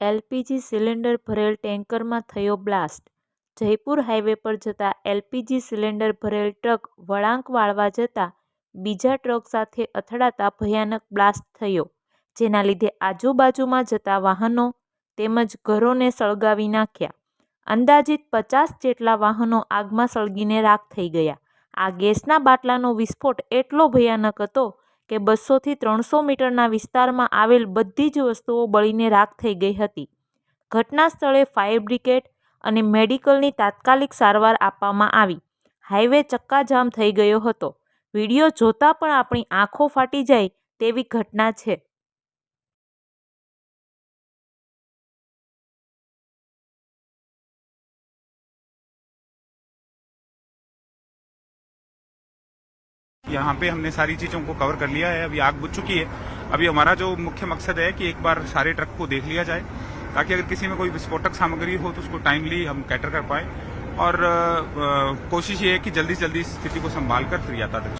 LPG cylinder ભરેલ ટેન્કરમાં થયો blast. Jaipur highway પર જતા એલપીજી સિલિન્ડર ભરેલ ટ્રક વળાંક વાળવા જતા બીજા ટ્રક સાથે અથડાતા ભયાનક બ્લાસ્ટ થયો, જેના લીધે આજુબાજુમાં જતા વાહનો તેમજ ઘરોને સળગાવી નાખ્યા. અંદાજિત પચાસ જેટલા વાહનો આગમાં સળગીને રાખ થઈ ગયા. આ ગેસના બાટલાનો વિસ્ફોટ એટલો ભયાનક હતો કે બસોથી ત્રણસો મીટરના વિસ્તારમાં આવેલ બધી જ વસ્તુઓ બળીને રાખ થઈ ગઈ હતી. ઘટના સ્થળે ફાયર બ્રિગેડ અને મેડિકલની તાત્કાલિક સારવાર આપવામાં આવી. હાઈવે ચક્કાજામ થઈ ગયો હતો. વીડિયો જોતાં પણ આપણી આંખો ફાટી જાય તેવી ઘટના છે. यहाँ पे हमने सारी चीज़ों को कवर कर लिया है, अभी आग बुझ चुकी है। अभी हमारा जो मुख्य मकसद है कि एक बार सारे ट्रक को देख लिया जाए, ताकि अगर किसी में कोई विस्फोटक सामग्री हो तो उसको टाइमली हम कैटर कर पाए। और कोशिश ये है कि जल्दी जल्दी स्थिति को संभाल कर फिर यातायात